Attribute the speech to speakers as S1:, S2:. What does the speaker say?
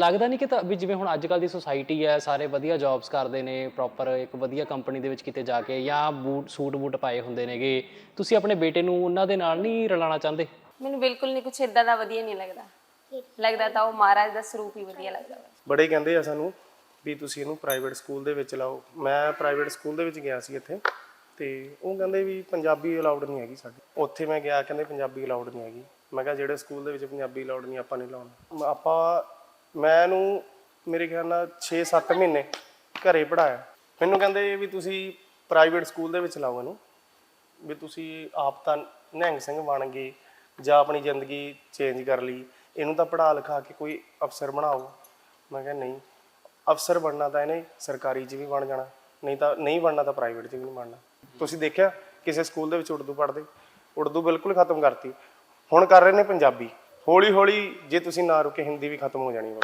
S1: ਲੱਗਦਾ ਨਹੀਂ ਕਿ ਤਾਂ ਵੀ ਜਿਵੇਂ ਹੁਣ ਅੱਜ ਕੱਲ ਦੀ ਸੋਸਾਇਟੀ ਹੈ ਸਾਰੇ ਵਧੀਆ ਜੌਬਸ ਕਰਦੇ ਨੇ ਪ੍ਰੋਪਰ ਇੱਕ ਵਧੀਆ ਕੰਪਨੀ ਦੇ ਵਿੱਚ ਕਿਤੇ ਜਾ ਕੇ ਜਾਂ ਬੂਟ ਸੂਟ ਬੂਟ ਪਾਏ ਹੁੰਦੇ ਨੇਗੇ। ਤੁਸੀਂ ਆਪਣੇ ਬੇਟੇ ਨੂੰ ਉਹਨਾਂ ਦੇ ਨਾਲ ਨਹੀਂ ਰਲਾਉਣਾ ਚਾਹੁੰਦੇ?
S2: ਮੈਨੂੰ ਬਿਲਕੁਲ ਨਹੀਂ ਕੁਛ ਇਦਾਂ ਦਾ ਵਧੀਆ ਨਹੀਂ ਲੱਗਦਾ। ਲੱਗਦਾ ਤਾਂ ਉਹ ਮਹਾਰਾਜ ਦਾ ਸਰੂਪ ਹੀ ਵਧੀਆ ਲੱਗਦਾ
S3: ਬੜੇ ਕਹਿੰਦੇ ਆ ਸਾਨੂੰ ਵੀ ਤੁਸੀਂ ਇਹਨੂੰ ਪ੍ਰਾਈਵੇਟ ਸਕੂਲ ਦੇ ਵਿੱਚ ਲਾਓ। ਮੈਂ ਪ੍ਰਾਈਵੇਟ ਸਕੂਲ ਦੇ ਵਿੱਚ ਗਿਆ ਸੀ ਇੱਥੇ ਤੇ ਉਹ ਕਹਿੰਦੇ ਵੀ ਪੰਜਾਬੀ ਅਲਾਉਡ ਨਹੀਂ ਹੈਗੀ ਸਾਡੇ। ਉੱਥੇ ਮੈਂ ਗਿਆ ਕਹਿੰਦੇ ਪੰਜਾਬੀ ਅਲਾਉਡ ਨਹੀਂ ਹੈਗੀ। ਮੈਂ ਕਿਹਾ ਜਿਹੜੇ ਸਕੂਲ ਦੇ ਵਿੱਚ ਪੰਜਾਬੀ ਅਲਾਉਡ ਨਹੀਂ ਆਪਾਂ ਨਹੀਂ ਲਾਉਣਾ। ਆਪਾਂ ਮੈਂ ਇਹਨੂੰ ਮੇਰੇ ਖਿਆਲ ਨਾਲ 6-7 ਮਹੀਨੇ ਘਰੇ ਪੜਾਇਆ ਮੈਨੂੰ ਕਹਿੰਦੇ ਵੀ ਤੁਸੀਂ ਪ੍ਰਾਈਵੇਟ ਸਕੂਲ ਦੇ ਵਿੱਚ ਲਾਓ ਇਹਨੂੰ, ਵੀ ਤੁਸੀਂ ਆਪ ਤਾਂ ਨਿਹੰਗ ਸਿੰਘ ਬਣ ਗਏ, ਜਾਂ ਆਪਣੀ ਜ਼ਿੰਦਗੀ ਚੇਂਜ ਕਰ ਲਈ। ਇਹਨੂੰ ਤਾਂ ਪੜ੍ਹਾ ਲਿਖਾ ਕੇ ਕੋਈ ਅਫਸਰ ਬਣਾਓ। ਮੈਂ ਕਿਹਾ ਨਹੀਂ, ਅਫਸਰ ਬਣਨਾ ਤਾਂ ਇਹਨੇ ਸਰਕਾਰੀ 'ਚ ਵੀ ਬਣ ਜਾਣਾ, ਨਹੀਂ ਤਾਂ ਨਹੀਂ ਬਣਨਾ ਤਾਂ ਪ੍ਰਾਈਵੇਟ 'ਚ ਵੀ ਨਹੀਂ ਬਣਨਾ। ਤੁਸੀਂ ਦੇਖਿਆ, ਕਿਸੇ ਸਕੂਲ ਦੇ ਵਿੱਚ ਉਰਦੂ ਪੜ੍ਹਦੇ, ਉਰਦੂ ਬਿਲਕੁਲ ਖਤਮ ਕਰਤੀ। ਹੁਣ ਕਰ ਰਹੇ ਨੇ ਪੰਜਾਬੀ। ਹੌਲੀ ਹੌਲੀ ਜੇ ਤੁਸੀਂ ਨਾ ਰੁਕੇ, ਹਿੰਦੀ ਵੀ ਖਤਮ ਹੋ ਜਾਣੀ ਵਾ